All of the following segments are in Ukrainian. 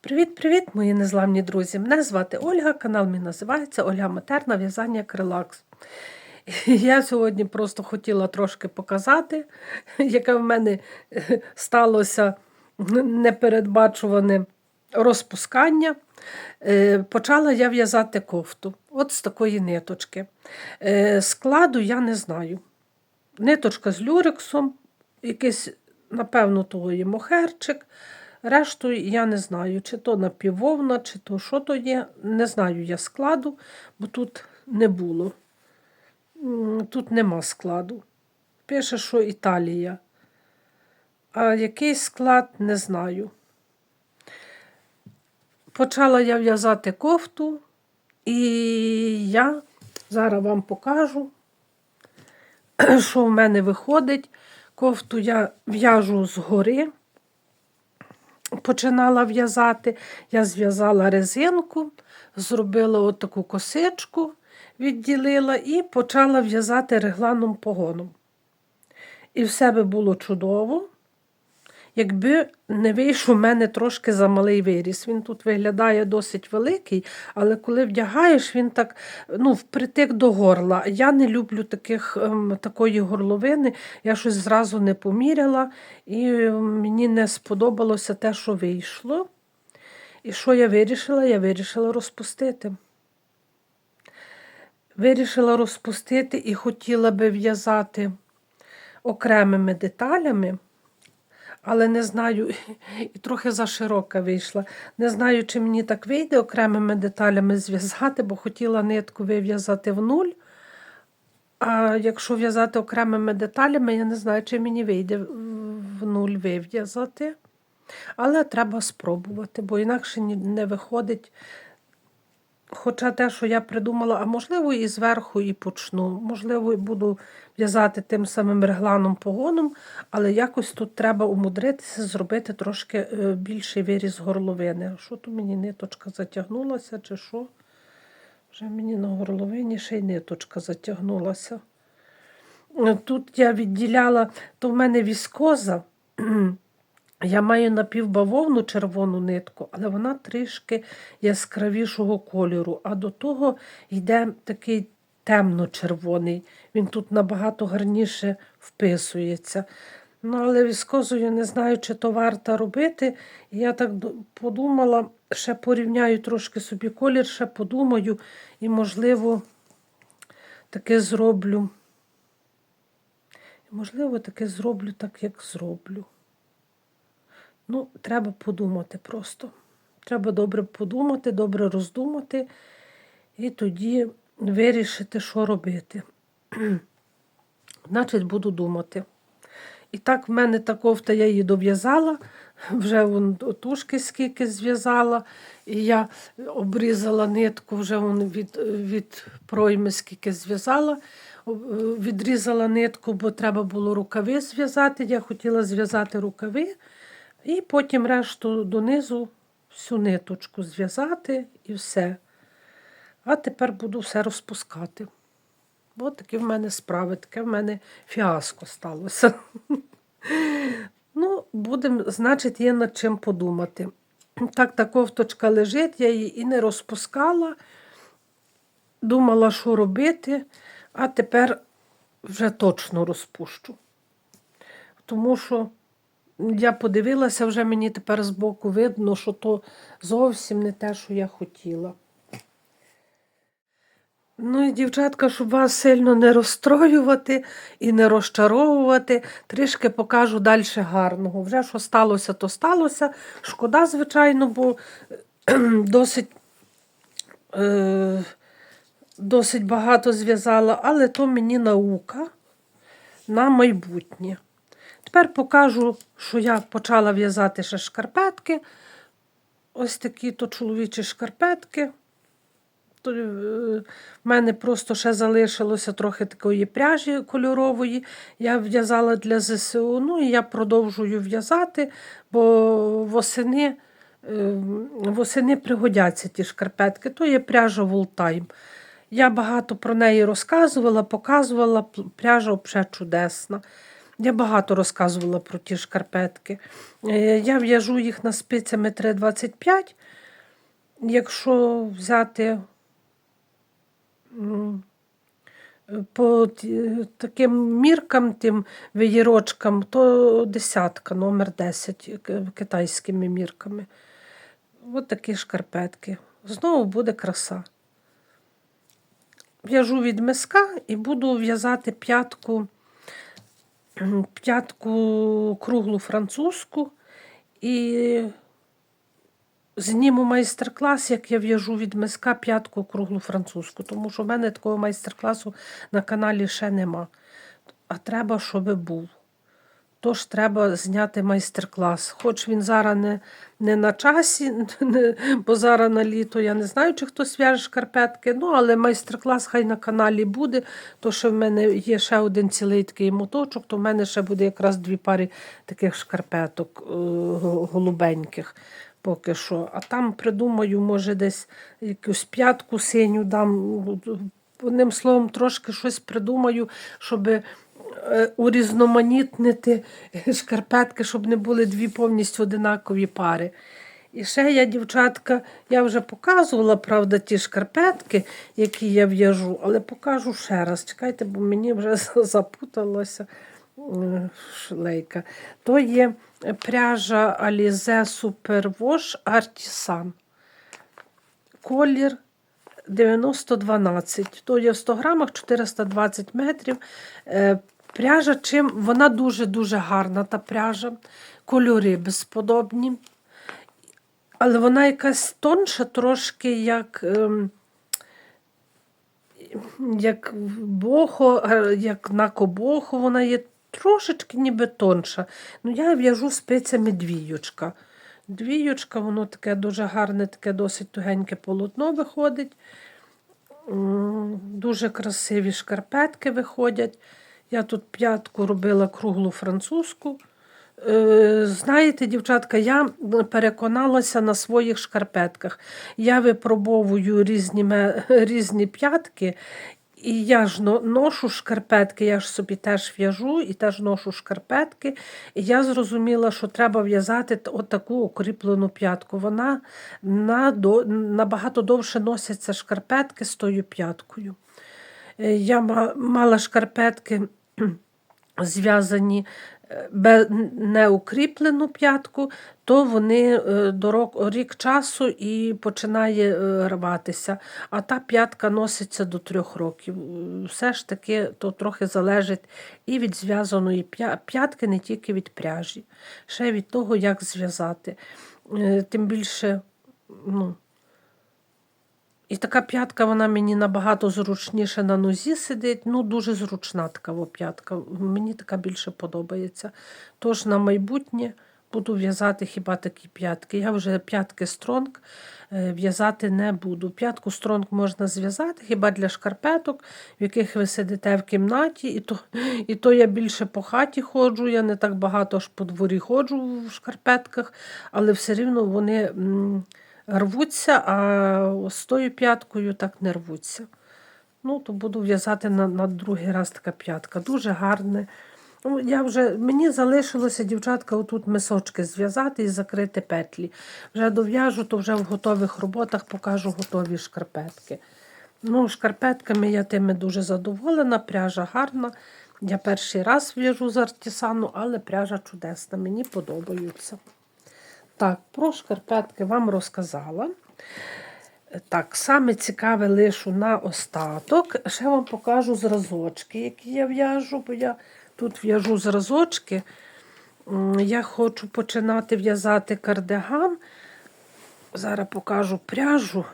Привіт-привіт, мої незламні друзі! Мене звати Ольга, канал мій називається Ольга Матерна в'язання крилакс. Я сьогодні просто хотіла трошки показати, яке в мене сталося непередбачуване розпускання. Е, Почала я в'язати кофту от з такої ниточки. Е, Складу я не знаю. Ниточка з люрексом, якийсь, напевно, того є мохерчик. Решту я не знаю, чи то напіввовна, чи то що то є. Не знаю я складу, бо тут не було. Тут нема складу. Пише, що Італія. А який склад, не знаю. Почала я в'язати кофту, і я зараз вам покажу, що в мене виходить. Кофту я в'яжу згори починала в'язати. Я зв'язала резинку, зробила отаку косичку, відділила і почала в'язати регланом погоном. І все би було чудово, якби не вийшов у мене трошки замалий виріс. Він тут виглядає досить великий, але коли вдягаєш, він так ну, впритик до горла. Я не люблю таких, ем, такої горловини, я щось зразу не поміряла, і мені не сподобалося те, що вийшло. І що я вирішила? Я вирішила розпустити. Вирішила розпустити і хотіла би в'язати окремими деталями, але не знаю, і трохи заширока вийшла. Не знаю, чи мені так вийде окремими деталями зв'язати, бо хотіла нитку вив'язати в нуль. А якщо в'язати окремими деталями, я не знаю, чи мені вийде в нуль вив'язати. Але треба спробувати, бо інакше не виходить. Хоча те, що я придумала, а можливо, і зверху і почну. Можливо, і буду в'язати тим самим регланом погоном, але якось тут треба умудритися зробити трошки е, більший виріз горловини. Що то мені ниточка затягнулася, чи що? Вже мені на горловині ще й ниточка затягнулася. Е, Тут я відділяла, то в мене віскоза. Я маю напівбавовну червону нитку, але вона трішки яскравішого кольору, а до того йде такий темно-червоний. Він тут набагато гарніше вписується. Ну, але віскозою не знаю, чи то варто робити. Я так подумала, ще порівняю трошки собі колір, ще подумаю, і, можливо, таке зроблю. Можливо, таке зроблю так, як зроблю. Ну, треба подумати просто. Треба добре подумати, добре роздумати, і тоді вирішити, що робити. Значить, буду думати. І так, в мене та кофта, я її дов'язала, вже вон тушки скільки зв'язала, і я обрізала нитку, вже вон від, від пройми скільки зв'язала. Відрізала нитку, бо треба було рукави зв'язати. Я хотіла зв'язати рукави. І потім решту донизу всю ниточку зв'язати і все. А тепер буду все розпускати. Ось такі в мене справи, таке в мене фіаско сталося. Ну, будемо, значить, є над чим подумати. Так, та кофточка лежить, я її і не розпускала, думала, що робити, а тепер вже точно розпущу. Тому що я подивилася, вже мені тепер збоку видно, що то зовсім не те, що я хотіла. Ну і, дівчатка, щоб вас сильно не розстроювати і не розчаровувати, трішки покажу далі гарного. Вже що сталося, то сталося. Шкода, звичайно, бо досить, е, досить багато зв'язала, але то мені наука на майбутнє. Тепер покажу, що я почала в'язати ще шкарпетки. Ось такі то чоловічі шкарпетки. Е, в мене просто ще залишилося трохи такої пряжі кольорової. Я в'язала для ЗСУ, ну і я продовжую в'язати, бо восени, е, восени пригодяться ті шкарпетки. То є пряжа Волтайм. Я багато про неї розказувала, показувала, пряжа взагалі чудесна. Я багато розказувала про ті шкарпетки. Е, Я в'яжу їх на спицями 3,25. Якщо взяти по таким міркам, тим веєрочкам, то десятка, номер 10 китайськими мірками. Ось такі шкарпетки. Знову буде краса. В'яжу від миска і буду в'язати п'ятку, п'ятку круглу французьку і зніму майстер-клас, як я в'яжу від миска п'ятку круглу французьку, тому що в мене такого майстер-класу на каналі ще нема. А треба, щоб був. Тож треба зняти майстер-клас. Хоч він зараз не, не на часі, не- бо зараз на літо я не знаю, чи хтось в'яже шкарпетки. Ну, але майстер-клас хай на каналі буде. То що в мене є ще один цілий такий моточок, то в мене ще буде якраз дві пари таких шкарпеток е, голубеньких. Поки що. А там придумаю, може, десь якусь п'ятку синю дам. Одним словом, трошки щось придумаю, щоб е, урізноманітнити шкарпетки, щоб не були дві повністю одинакові пари. І ще я, дівчатка, я вже показувала, правда, ті шкарпетки, які я в'яжу, але покажу ще раз. Чекайте, бо мені вже запуталася е, шлейка. То є пряжа Alize Superwash Artisan. Колір 9012. То є в 100 грамах 420 метрів. Пряжа чим вона дуже-дуже гарна, та пряжа. Кольори безподобні. Але вона якась тонша, трошки як, ем, як бохо, е, як на кобохо, вона є трошечки ніби тонша. Ну, я в'яжу спицями двіючка. Двіючка, воно таке дуже гарне, таке досить тугеньке полотно виходить. Дуже красиві шкарпетки виходять. Я тут п'ятку робила круглу французьку. Е, Знаєте, дівчатка, я переконалася на своїх шкарпетках. Я випробовую різні, різні п'ятки, і я ж ношу шкарпетки, я ж собі теж в'яжу і теж ношу шкарпетки. І я зрозуміла, що треба в'язати отаку укріплену п'ятку. Вона на, набагато довше носяться шкарпетки з тою п'яткою. Е, Я мала шкарпетки зв'язані е, бе- не укріплену п'ятку, то вони е, до рок- рік часу і починає е, рватися. А та п'ятка носиться до трьох років. Все ж таки то трохи залежить і від зв'язаної п'ятки, не тільки від пряжі, ще від того, як зв'язати. Тим більше, ну, і така п'ятка, вона мені набагато зручніше на нозі сидить. Ну, дуже зручна така п'ятка. Мені така більше подобається. Тож на майбутнє буду в'язати хіба такі п'ятки. Я вже п'ятки стронг е, в'язати не буду. П'ятку стронг можна зв'язати хіба для шкарпеток, в яких ви сидите в кімнаті. І то, і то я більше по хаті ходжу, я не так багато ж по дворі ходжу в шкарпетках, але все рівно вони. Рвуться, а з тою п'яткою так не рвуться. Ну, то буду в'язати на, на другий раз така п'ятка. Дуже гарне. Ну, я вже, мені залишилося, дівчатка, отут мисочки зв'язати і закрити петлі. Вже дов'яжу, то вже в готових роботах покажу готові шкарпетки. Ну, шкарпетками я тими дуже задоволена, пряжа гарна. Я перший раз в'яжу з артисану, але пряжа чудесна, мені подобаються. Так, про шкарпетки вам розказала. Так, саме цікаве лишу на остаток. Ще вам покажу зразочки, які я в'яжу, бо я тут в'яжу зразочки. Я хочу починати в'язати кардиган. Зараз покажу пряжу,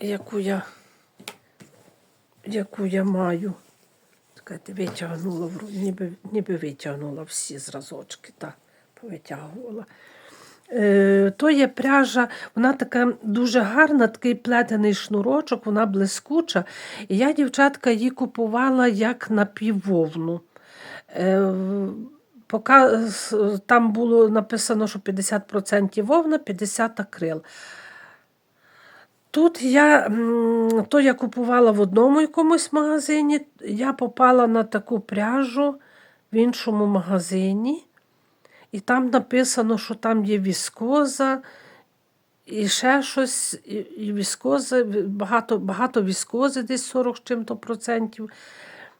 яку я, яку я маю. Чекайте, витягнула, ніби, ніби витягнула всі зразочки. Так, повитягувала. Е, то є пряжа, вона така дуже гарна, такий плетений шнурочок, вона блискуча. І я, дівчатка, її купувала як напіввовну. Е, пока там було написано, що 50% вовна, 50 акрил. Тут я, то я купувала в одному якомусь магазині, я попала на таку пряжу в іншому магазині, і там написано, що там є віскоза, і ще щось, і, віскоза, багато, багато віскози, десь 40 з чим-то процентів.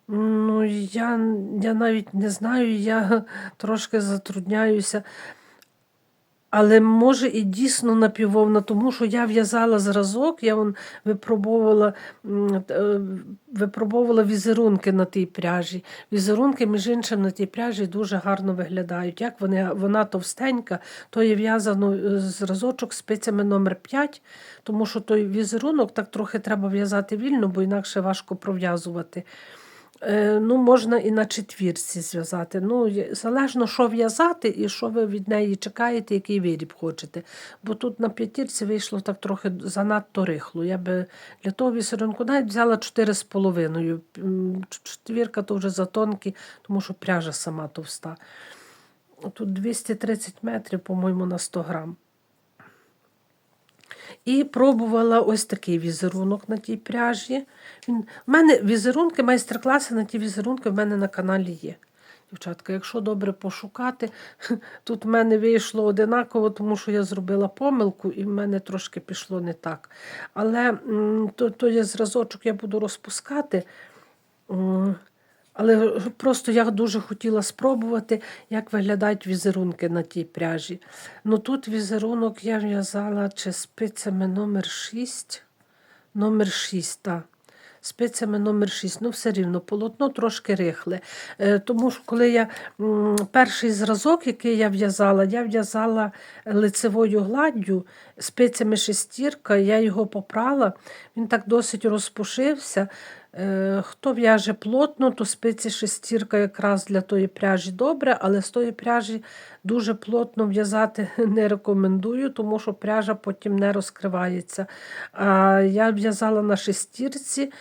Ну, я, я навіть не знаю, я трошки затрудняюся. Але може і дійсно напівовна, тому що я в'язала зразок, я вон випробовувала, е, випробовувала візерунки на тій пряжі. Візерунки, між іншим, на тій пряжі дуже гарно виглядають. Як вони, вона товстенька, то є в'язано е, зразочок спицями номер 5 тому що той візерунок так трохи треба в'язати вільно, бо інакше важко пров'язувати. Е, Ну, можна і на четвірці зв'язати. Ну, залежно, що в'язати і що ви від неї чекаєте, який виріб хочете. Бо тут на п'ятірці вийшло так трохи занадто рихло. Я би для того візерунку навіть взяла 4,5. Четвірка то вже затонкі, тому що пряжа сама товста. Тут 230 метрів, по-моєму, на 100 грам. І пробувала ось такий візерунок на тій пряжі. У мене візерунки, майстер-класи на ті візерунки в мене на каналі є. Дівчатка, якщо добре пошукати, тут в мене вийшло одинаково, тому що я зробила помилку і в мене трошки пішло не так. Але то, то є зразочок, я буду розпускати. Але просто я дуже хотіла спробувати, як виглядають візерунки на тій пряжі. Ну тут візерунок я в'язала чи спицями номер 6. Номер 6, так. Спицями номер 6. Ну, все рівно, полотно трошки рихле. Е, Тому що коли я перший зразок, який я в'язала, я в'язала лицевою гладдю спицями шестірка, я його попрала, він так досить розпушився. Е, Хто в'яже плотно, то спиці шестірка якраз для тої пряжі добре, але з тої пряжі дуже плотно в'язати не рекомендую, тому що пряжа потім не розкривається. А я в'язала на шестірці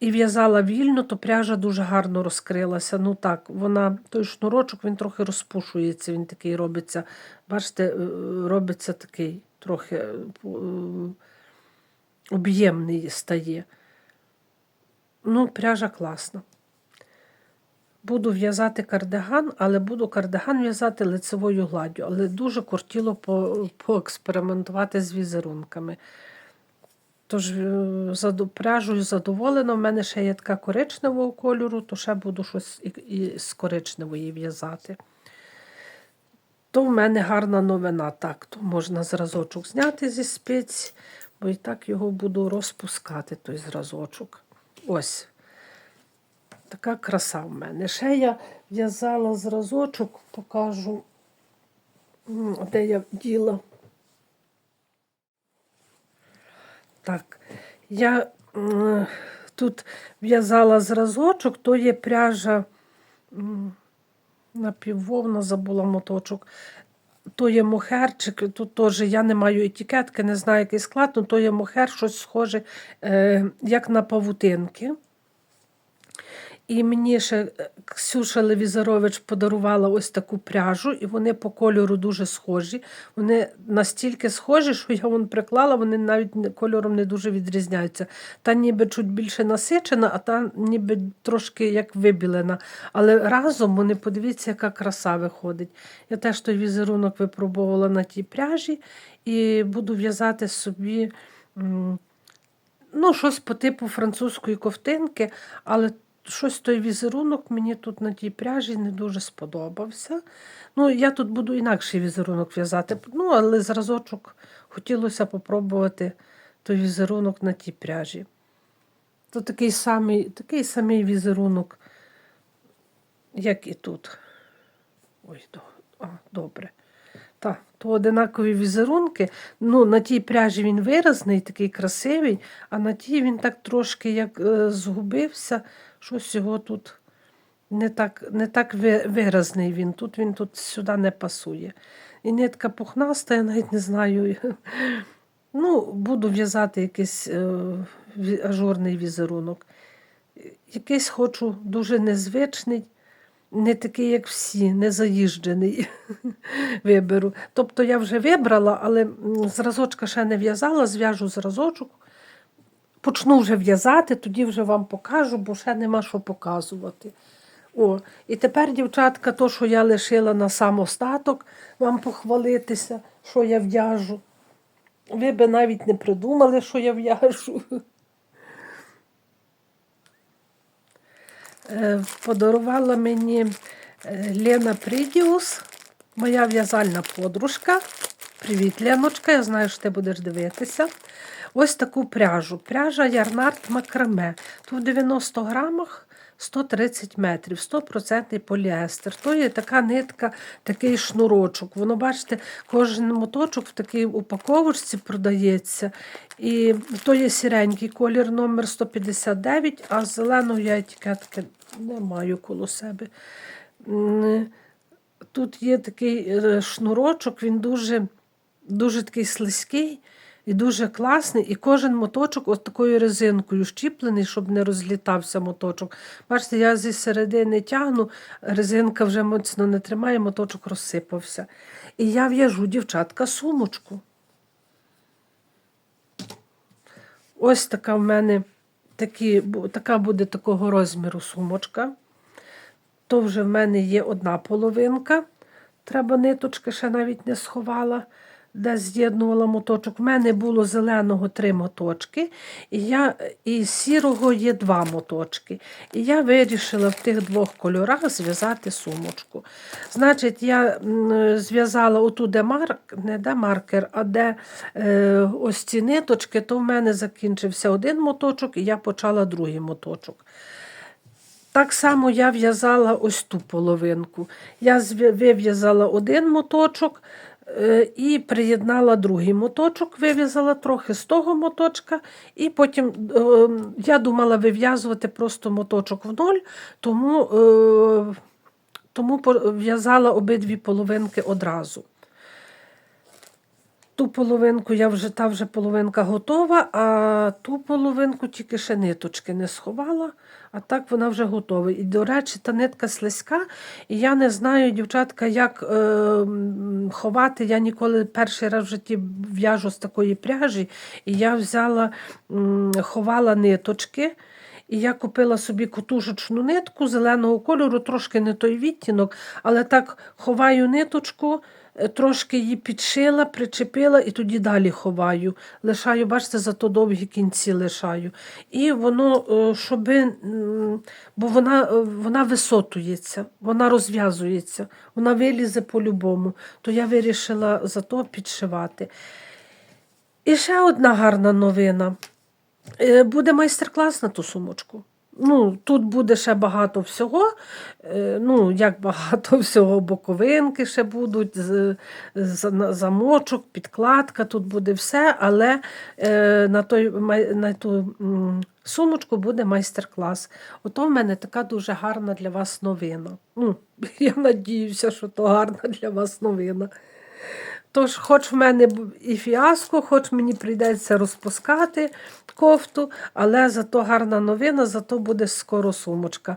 і в'язала вільно, то пряжа дуже гарно розкрилася. Ну так, вона, той шнурочок він трохи розпушується, він такий робиться. Бачите, е, робиться такий трохи е, об'ємний стає. Ну, пряжа класна. Буду в'язати кардиган, але буду кардиган в'язати лицевою гладдю. Але дуже кортіло по, поекспериментувати з візерунками. Тож е, заду- задоволена. У мене ще є така коричневого кольору, то ще буду щось і, і з коричневої в'язати. То в мене гарна новина. Так, то можна зразочок зняти зі спиць, бо і так його буду розпускати, той зразочок. Ось. Така краса в мене. Ще я в'язала зразочок, покажу, де я діла. Так, я м, тут в'язала зразочок, то є пряжа напіввовна, забула моточок. То є мохерчик, тут теж я не маю етикетки, не знаю, який склад, але то є мохер, щось схоже, е, як на павутинки. І мені ще е, Ксюша Левізарович подарувала ось таку пряжу, і вони по кольору дуже схожі. Вони настільки схожі, що я вон приклала, вони навіть кольором не дуже відрізняються. Та ніби чуть більше насичена, а та ніби трошки як вибілена. Але разом вони, подивіться, яка краса виходить. Я теж той візерунок випробувала на тій пряжі і буду в'язати собі. Ну, щось по типу французької ковтинки, але щось той візерунок мені тут на тій пряжі не дуже сподобався. Ну, я тут буду інакший візерунок в'язати. Ну, але зразочок хотілося попробувати той візерунок на тій пряжі. То такий самий, такий самий візерунок, як і тут. Ой, до- а, добре. Так, то одинакові візерунки. Ну, на тій пряжі він виразний, такий красивий, а на тій він так трошки як е, згубився, щось його тут не так, не так виразний він. Тут він тут сюди не пасує. І нитка пухнаста, я навіть не знаю. Ну, буду в'язати якийсь е, ажурний візерунок. Якийсь хочу дуже незвичний, не такий, як всі, не заїжджений виберу. Тобто я вже вибрала, але зразочка ще не в'язала, зв'яжу зразочок. Почну вже в'язати, тоді вже вам покажу, бо ще нема що показувати. О, і тепер, дівчатка, то, що я лишила на сам остаток, вам похвалитися, що я в'яжу. Ви би навіть не придумали, що я в'яжу. Подарувала мені е, Лена Придіус, моя в'язальна подружка. Привіт, Леночка, я знаю, що ти будеш дивитися. Ось таку пряжу. Пряжа Ярнард Макраме. Тут в 90 грамах 130 метрів, 100% поліестер. То є така нитка, такий шнурочок. Воно, бачите, кожен моточок в такій упаковочці продається. І то є сіренький колір номер 159, а зеленої я етикетки не маю коло себе. Тут є такий е, шнурочок, він дуже, дуже такий слизький і дуже класний. І кожен моточок от такою резинкою щіплений, щоб не розлітався моточок. Бачите, я зі середини тягну, резинка вже моцно не тримає, моточок розсипався. І я в'яжу, дівчатка, сумочку. Ось така в мене такі, така буде такого розміру сумочка. То вже в мене є одна половинка. Треба ниточки ще навіть не сховала, де з'єднувала моточок. В мене було зеленого три моточки, і, я, і сірого є два моточки. І я вирішила в тих двох кольорах зв'язати сумочку. Значить, я зв'язала оту, де марк, не де маркер, а де е, ось ці ниточки, то в мене закінчився один моточок, і я почала другий моточок. Так само я в'язала ось ту половинку. Я вив'язала один моточок і приєднала другий моточок, вив'язала трохи з того моточка, і потім е, я думала вив'язувати просто моточок в ноль, тому, е, тому в'язала обидві половинки одразу. Ту половинку я вже та вже половинка готова, а ту половинку тільки ще ниточки не сховала, а так вона вже готова. І, до речі, та нитка слизька, і я не знаю, дівчатка, як е, ховати. Я ніколи перший раз в житті в'яжу з такої пряжі, і я взяла, м, ховала ниточки. І я купила собі котушечну нитку зеленого кольору, трошки не той відтінок, але так ховаю ниточку, е, трошки її підшила, причепила і тоді далі ховаю. Лишаю, бачите, зато довгі кінці лишаю. І воно, е, щоби, м, бо вона, е, вона висотується, вона розв'язується, вона вилізе по-любому. То я вирішила зато підшивати. І ще одна гарна новина. Е, Буде майстер-клас на ту сумочку. Ну, тут буде ще багато всього. Е, Ну, як багато всього, боковинки ще будуть, замочок, підкладка, тут буде все, але е, на, той, на ту сумочку буде майстер-клас. Ото в мене така дуже гарна для вас новина. Ну, я надіюся, що то гарна для вас новина. Тож, хоч в мене і фіаско, хоч мені прийдеться розпускати кофту, але зато гарна новина, зато буде скоро сумочка.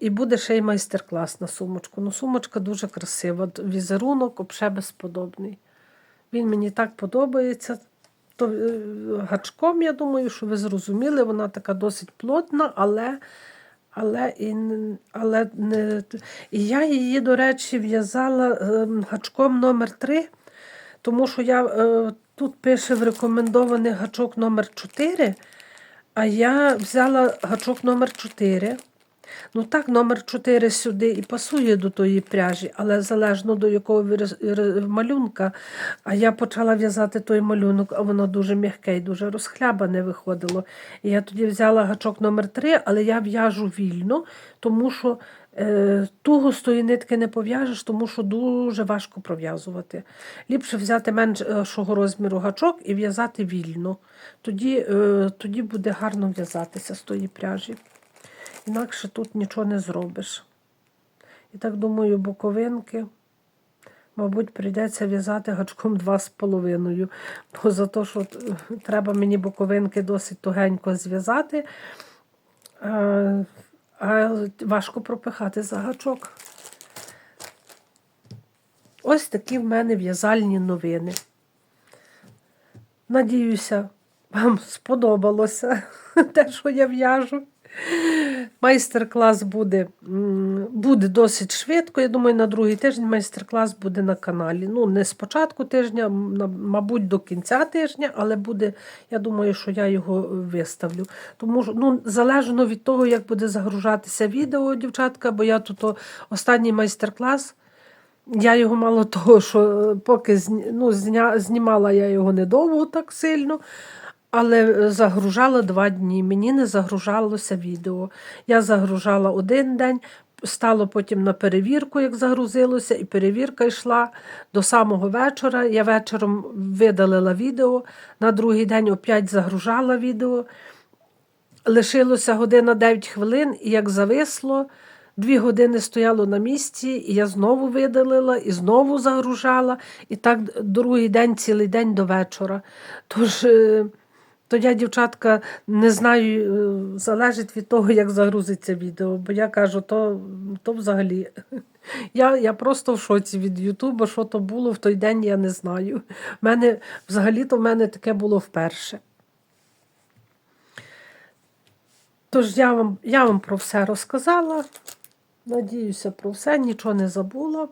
І буде ще й майстер-клас на сумочку. Ну, сумочка дуже красива. Візерунок взагалі безподобний. Він мені так подобається. То, е, гачком, я думаю, що ви зрозуміли, вона така досить плотна, але, але, і, але не. І я її, до речі, в'язала е, гачком номер 3 тому що я е, тут пише в рекомендований гачок номер 4, а я взяла гачок номер 4. Ну так, номер 4 сюди і пасує до тої пряжі, але залежно до якого малюнка. А я почала в'язати той малюнок, а воно дуже м'яке і дуже розхлябане виходило. І я тоді взяла гачок номер 3, але я в'яжу вільно, тому що е, туго з тої нитки не пов'яжеш, тому що дуже важко пров'язувати. Ліпше взяти меншого розміру гачок і в'язати вільно. Тоді, е, тоді буде гарно в'язатися з тої пряжі. Інакше тут нічого не зробиш. І так думаю, боковинки, мабуть, прийдеться в'язати гачком 2,5. Бо за те, що е, треба мені боковинки досить тугенько зв'язати, а, а важко пропихати за гачок. Ось такі в мене в'язальні новини. Надіюся, вам сподобалося те, що я в'яжу. Майстер-клас буде, буде досить швидко. Я думаю, на другий тиждень майстер-клас буде на каналі. Ну, не з початку тижня, мабуть, до кінця тижня, але буде, я думаю, що я його виставлю. Тому ну, залежно від того, як буде загружатися відео, дівчатка, бо я тут останній майстер-клас. Я його мало того, що е, поки ну, знімала я його недовго так сильно, але е, загружала два дні. Мені не загружалося відео. Я загружала один день, стало потім на перевірку, як загрузилося, і перевірка йшла до самого вечора. Я вечором видалила відео, на другий день опять загружала відео. Лишилося година 9 хвилин, і як зависло, дві години стояло на місці, і я знову видалила, і знову загружала, і так другий день, цілий день до вечора. Тож, е, то я, дівчатка, не знаю, е, залежить від того, як загрузиться відео. Бо я кажу, то, то взагалі. Я, я просто в шоці від Ютуба, що то було в той день, я не знаю. Мене, взагалі-то в мене таке було вперше. Тож я вам, я вам про все розказала. Надіюся, про все, нічого не забула.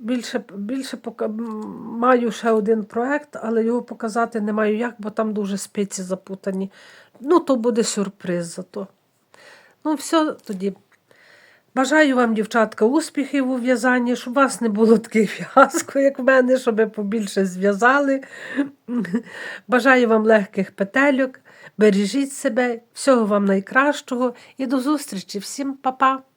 Більше, більше пока... маю ще один проект, але його показати не маю як, бо там дуже спиці запутані. Ну, то буде сюрприз зато. Ну, все тоді. Бажаю вам, дівчатка, успіхів у в'язанні, щоб у вас не було таких фіаско, як в мене, щоб ви побільше зв'язали. Бажаю вам легких петельок. Бережіть себе, всього вам найкращого і до зустрічі. Всім па-па!